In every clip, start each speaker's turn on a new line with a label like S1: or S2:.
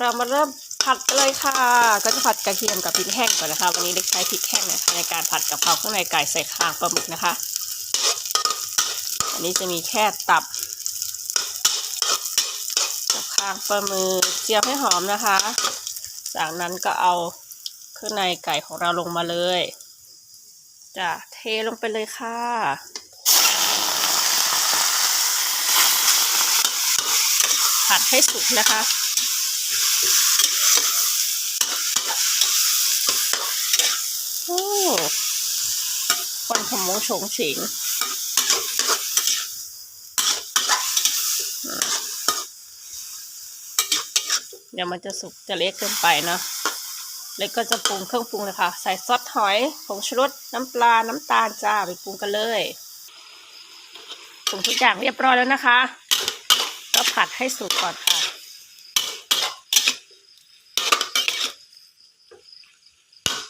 S1: เรามาเริ่มผัดกันเลยค่ะ ก็จะผัดกระเทียมกับพริกแห้งก่อนนะคะ วันนี้เล็กใช้พริกแห้งนะคะในการผัดกะเพราข้างในไก่ใส่คางปลาหมึกนะคะ อันนี้จะมีแค่ตับกับคางปลาหมึกเจียวให้หอมนะคะ จากนั้นก็เอาเครื่องในไก่ของเราลงมาเลยจะเทลงไปเลยค่ะผัดให้สุกนะคะ โอ้ควันขโมงโฉงเฉงอ่าเดี๋ยวมันจะสุกจะเละเกินไปเนาะเล็กก็จะปรุงเครื่องปรุงเลยค่ะ ใส่ซอสหอยผงชูรสน้ำปลา น้ำตาลจ้าไปปรุงกันเลยปรุงทุกอย่างเรียบร้อยแล้วนะคะ ก็ผัดให้สุกก่อนค่ะ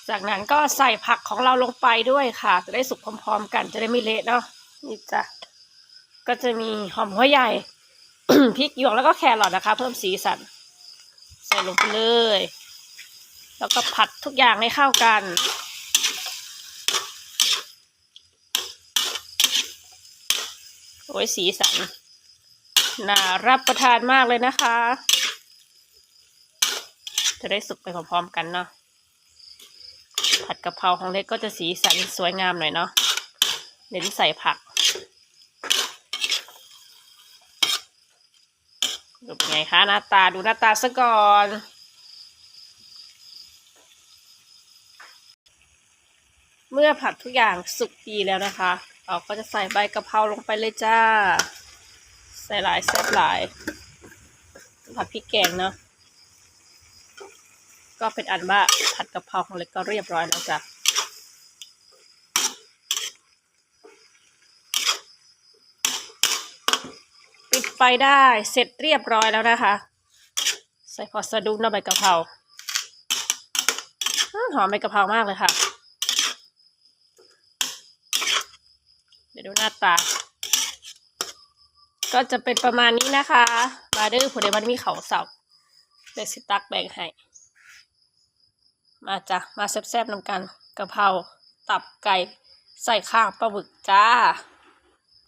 S1: จากนั้นก็ใส่ผักของเราลงไปด้วยค่ะ จะได้สุกพร้อม ๆ กันจะได้ไม่เละเนาะนี่จ้ะก็จะมีหอมหัวใหญ่พริกหยวกแล้วก็แครอทนะคะ เพิ่มสีสัน ใส่ลงไปเลย แล้วก็ผัดทุกอย่างให้เข้ากันโอ้ยสีสันน่ารับประทานมากเลยนะคะ จะได้สุกไปพร้อมๆกันเนาะ ผัดกะเพราของเล็กก็จะสีสันสวยงามหน่อยเนาะเน้นใส่ผักดูเป็นไงคะหน้าตาดูหน้าตาซะก่อนเมื่อผัดทุกอย่างสุกดีแล้วนะคะ เราก็จะใส่ใบกะเพราลงไปเลยจ้า ใส่หลายแซ่บหลาย ผัดพริกแกงเนาะ ก็เป็นอันว่าผัดกะเพราของเล็กก็เรียบร้อยแล้วจ้ะปิดไฟได้เสร็จเรียบร้อยแล้วนะคะ ใส่พอสะดุ้งน้ำใบกะเพราหอมใบกะเพรามากเลยค่ะ เดี๋ยวดูหน้าตา ก็จะเป็นประมาณนี้นะคะ มาดื้อผู้ใดมันมีเขาเสาเดี๋ยวสิตักแบ่งให้ มาจ้ะ มาแซ่บๆนำกันกะเพราตับไก่ใส่ข้างปลาบึกจ้า